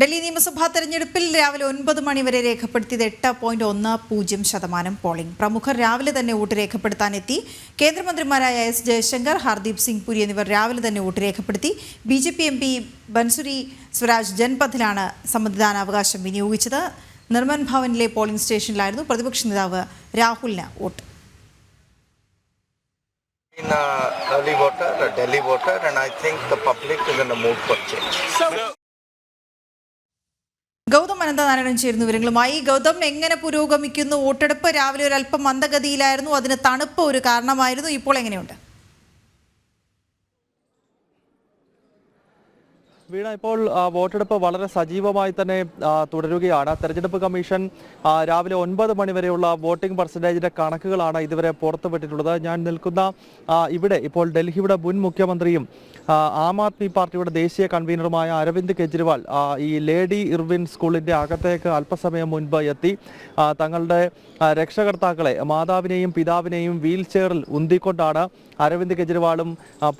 ഡൽഹി നിയമസഭാ തെരഞ്ഞെടുപ്പിൽ രാവിലെ ഒൻപത് മണി വരെ രേഖപ്പെടുത്തിയത് എട്ട് പോയിന്റ് ഒന്ന് പൂജ്യം ശതമാനം പോളിംഗ്. പ്രമുഖർ രാവിലെ തന്നെ വോട്ട് രേഖപ്പെടുത്താനെത്തി കേന്ദ്രമന്ത്രിമാരായ എസ് ജയശങ്കർ ഹർദീപ് സിംഗ് പുരി എന്നിവർ രാവിലെ തന്നെ വോട്ട് രേഖപ്പെടുത്തി. B J P M P Bansuri Swaraj ജൻപഥിലാണ് സമ്മതിദാനാവകാശം വിനിയോഗിച്ചത്. നിർമ്മൻ ഭവനിലെ പോളിംഗ് സ്റ്റേഷനിലായിരുന്നു പ്രതിപക്ഷ നേതാവ് രാഹുലിന് vote. been a early voter, a Delhi voter, and I think the public is in a mood for change. Gautam Ananthanarayanan ചേരുന്നു വിവരങ്ങളുമായി. ഗൗതം എങ്ങനെ പുരോഗമിക്കുന്നു? വോട്ടെടുപ്പ് രാവിലെ ഒരു അല്പം മന്ദഗതിയിലായിരുന്നു. അതിന് തണുപ്പ് ഒരു കാരണമായിരുന്നു. ഇപ്പോൾ എങ്ങനെയുണ്ട്? വീണ ഇപ്പോൾ വോട്ടെടുപ്പ് വളരെ സജീവമായി തന്നെ തുടരുകയാണ്. തെരഞ്ഞെടുപ്പ് കമ്മീഷൻ രാവിലെ ഒൻപത് മണി വരെയുള്ള വോട്ടിംഗ് പെർസെന്റേജിന്റെ കണക്കുകളാണ് ഇതുവരെ പുറത്തുവിട്ടിട്ടുള്ളത്. ഞാൻ നിൽക്കുന്ന ഇവിടെ ഇപ്പോൾ ഡൽഹിയുടെ മുൻ മുഖ്യമന്ത്രിയും ആ, ആദ്മി പാർട്ടിയുടെ ദേശീയ കൺവീനറുമായ അരവിന്ദ് കെജ്രിവാൾ ഈ ലേഡി ഇർവിൻ സ്കൂളിന്റെ അകത്തേക്ക് അല്പസമയം മുൻപ് എത്തി. തങ്ങളുടെ രക്ഷകർത്താക്കളെ മാതാവിനെയും പിതാവിനെയും വീൽ ചെയറിൽ ഉന്തിക്കൊണ്ടാണ് അരവിന്ദ് കെജ്രിവാളും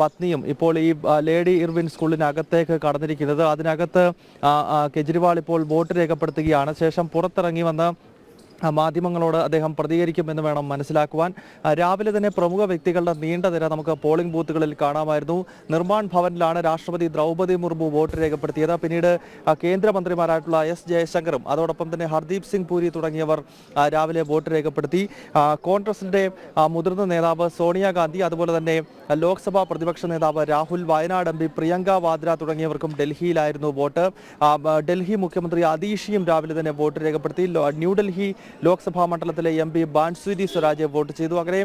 പത്നിയും ഇപ്പോൾ ഈ ലേഡി ഇർവിൻ സ്കൂളിനകത്തേക്ക് കടന്നിരിക്കുന്നത് അതിനകത്ത് കെജ്രിവാൾ ഇപ്പോൾ വോട്ട് രേഖപ്പെടുത്തുകയാണ്. ശേഷം പുറത്തിറങ്ങി വന്ന് മാധ്യമങ്ങളോട് അദ്ദേഹം പ്രതികരിക്കുമെന്ന് വേണം മനസ്സിലാക്കുവാൻ. രാവിലെ തന്നെ പ്രമുഖ വ്യക്തികളുടെ നീണ്ട നിര നമുക്ക് പോളിംഗ് ബൂത്തുകളിൽ കാണാമായിരുന്നു. നിർമ്മാൺ ഭവനിലാണ് രാഷ്ട്രപതി ദ്രൗപദി മുർമു വോട്ട് രേഖപ്പെടുത്തിയത്. പിന്നീട് കേന്ദ്രമന്ത്രിമാരായിട്ടുള്ള എസ് ജയശങ്കറും അതോടൊപ്പം തന്നെ ഹർദീപ് സിംഗ് പുരി തുടങ്ങിയവർ രാവിലെ വോട്ട് രേഖപ്പെടുത്തി. കോൺഗ്രസിന്റെ മുതിർന്ന നേതാവ് സോണിയാഗാന്ധി അതുപോലെ തന്നെ ലോക്സഭാ പ്രതിപക്ഷ നേതാവ് രാഹുൽ വയനാട് എം പി പ്രിയങ്ക വാദ്ര തുടങ്ങിയവർക്കും ഡൽഹിയിലായിരുന്നു വോട്ട്. ഡൽഹി മുഖ്യമന്ത്രി അതീഷിയും രാവിലെ തന്നെ വോട്ട് രേഖപ്പെടുത്തി. ന്യൂഡൽഹി ലോക്സഭാ മണ്ഡലത്തിലെ M P Bansuri Swaraj vote ചെയ്തു. അങ്ങനെ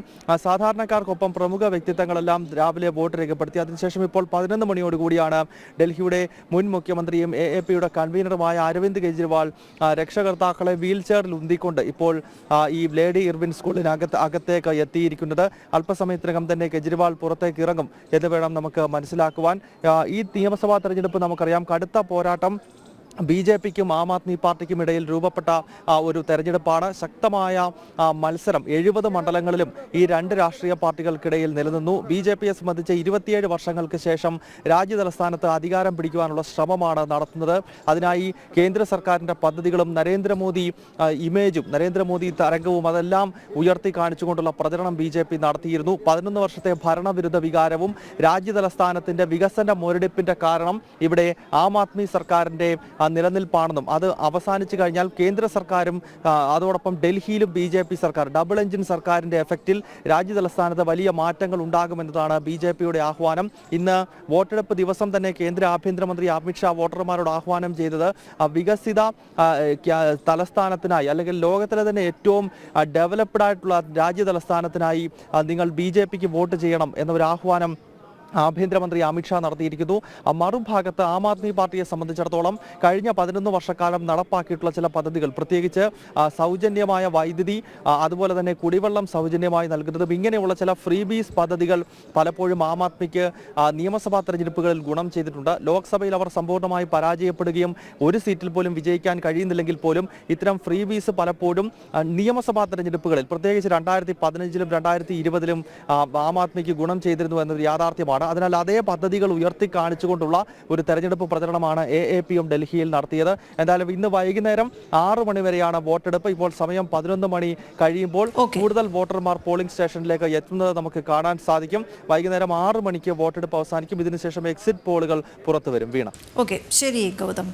സാധാരണക്കാർക്കൊപ്പം പ്രമുഖ വ്യക്തിത്വങ്ങളെല്ലാം രാവിലെ വോട്ട് രേഖപ്പെടുത്തി. അതിനുശേഷം ഇപ്പോൾ പതിനൊന്ന് മണിയോടുകൂടിയാണ് ഡൽഹിയുടെ മുൻ മുഖ്യമന്ത്രിയും എ എ പിയുടെ കൺവീനറുമായ അരവിന്ദ് കെജ്രിവാൾ രക്ഷകർത്താക്കളെ വീൽ ചെയറിൽ ഉന്തിക്കൊണ്ട് ഇപ്പോൾ ഈ ലേഡി ഇർവിൻ സ്കൂളിനകത്ത് അകത്തേക്ക് എത്തിയിരിക്കുന്നത്. അല്പസമയത്തിനകം തന്നെ കെജ്രിവാൾ പുറത്തേക്ക് ഇറങ്ങും. എന്ന് വേണം നമുക്ക് മനസ്സിലാക്കുവാൻ? ഈ നിയമസഭാ തെരഞ്ഞെടുപ്പ് നമുക്കറിയാം. കടുത്ത പോരാട്ടം ബി ജെ പിക്കും ആം ആദ്മി പാർട്ടിക്കും ഇടയിൽ രൂപപ്പെട്ട ഒരു തെരഞ്ഞെടുപ്പാണ്. ശക്തമായ മത്സരം എഴുപത് മണ്ഡലങ്ങളിലും ഈ രണ്ട് രാഷ്ട്രീയ പാർട്ടികൾക്കിടയിൽ നിലനിന്നു. ബി ജെ പിയെ സംബന്ധിച്ച് ഇരുപത്തിയേഴ് വർഷങ്ങൾക്ക് ശേഷം രാജ്യതലസ്ഥാനത്ത് അധികാരം പിടിക്കുവാനുള്ള ശ്രമമാണ് നടത്തുന്നത്. അതിനായി കേന്ദ്ര സർക്കാരിന്റെ പദ്ധതികളും നരേന്ദ്രമോദി ഇമേജും നരേന്ദ്രമോദി തരംഗവും അതെല്ലാം ഉയർത്തി കാണിച്ചുകൊണ്ടുള്ള പ്രചരണം ബി ജെ പി നടത്തിയിരുന്നു. പതിനൊന്ന് വർഷത്തെ ഭരണവിരുദ്ധ വികാരവും രാജ്യതലസ്ഥാനത്തിന്റെ വികസന മുരടിപ്പിന്റെ കാരണം ഇവിടെ ആം ആദ്മി സർക്കാരിന്റെ ആ, നിലനിൽപ്പാണെന്നും അത് അവസാനിച്ചു കഴിഞ്ഞാൽ കേന്ദ്ര സർക്കാരും അതോടൊപ്പം ഡൽഹിയിലും ബി ജെ പി സർക്കാർ ഡബിൾ എഞ്ചിൻ സർക്കാരിന്റെ എഫക്റ്റിൽ രാജ്യതലസ്ഥാനത്ത് വലിയ മാറ്റങ്ങൾ ഉണ്ടാകുമെന്നതാണ് ബി ജെ പിയുടെ ആഹ്വാനം. ഇന്ന് വോട്ടെടുപ്പ് ദിവസം തന്നെ കേന്ദ്ര ആഭ്യന്തരമന്ത്രി അമിത്ഷാ വോട്ടർമാരോട് ആഹ്വാനം ചെയ്തത് വികസിത തലസ്ഥാനത്തിനായി അല്ലെങ്കിൽ ലോകത്തിലെ തന്നെ ഏറ്റവും ഡെവലപ്ഡ് ആയിട്ടുള്ള രാജ്യതലസ്ഥാനത്തിനായി നിങ്ങൾ ബി ജെ പിക്ക് വോട്ട് ചെയ്യണം എന്നൊരു ആഹ്വാനം ആഭ്യന്തരമന്ത്രി അമിത്ഷാ നടത്തിയിരിക്കുന്നു. മറുഭാഗത്ത് ആം ആദ്മി പാർട്ടിയെ സംബന്ധിച്ചിടത്തോളം കഴിഞ്ഞ പതിനൊന്ന് വർഷക്കാലം നടപ്പാക്കിയിട്ടുള്ള ചില പദ്ധതികൾ പ്രത്യേകിച്ച് സൗജന്യമായ വൈദ്യുതി അതുപോലെ തന്നെ കുടിവെള്ളം സൗജന്യമായി നൽകുന്നതും ഇങ്ങനെയുള്ള ചില ഫ്രീബീസ് പദ്ധതികൾ പലപ്പോഴും ആം ആദ്മിക്ക് നിയമസഭാ തെരഞ്ഞെടുപ്പുകളിൽ ഗുണം ചെയ്തിട്ടുണ്ട്. ലോക്സഭയിൽ അവർ സമ്പൂർണമായി പരാജയപ്പെടുകയും ഒരു സീറ്റിൽ പോലും വിജയിക്കാൻ കഴിയുന്നില്ലെങ്കിൽ പോലും ഇത്തരം ഫ്രീബീസ് പലപ്പോഴും നിയമസഭാ തെരഞ്ഞെടുപ്പുകളിൽ പ്രത്യേകിച്ച് രണ്ടായിരത്തി പതിനഞ്ചിലും രണ്ടായിരത്തി ഇരുപതിലും ആം ആദ്മിക്ക് ഗുണം ചെയ്തിരുന്നു എന്നൊരു യാഥാർത്ഥ്യമാണ്. അതിനാൽ അതേ പദ്ധതികൾ ഉയർത്തി കാണിച്ചുകൊണ്ടുള്ള ഒരു തെരഞ്ഞെടുപ്പ് പ്രചരണമാണ് എ എ പിയും ഡൽഹിയിൽ നടത്തിയത്. എന്തായാലും ഇന്ന് വൈകുന്നേരം ആറ് മണി വരെയാണ് വോട്ടെടുപ്പ്. ഇപ്പോൾ സമയം പതിനൊന്ന് മണി കഴിയുമ്പോൾ കൂടുതൽ വോട്ടർമാർ പോളിംഗ് സ്റ്റേഷനിലേക്ക് എത്തുന്നത് നമുക്ക് കാണാൻ സാധിക്കും. വൈകുന്നേരം ആറ് മണിക്ക് വോട്ടെടുപ്പ് അവസാനിക്കും. ഇതിനുശേഷം എക്സിറ്റ് പോളുകൾ പുറത്തു വരും. വീണ. ഓക്കെ. ശരി ഗൗതം.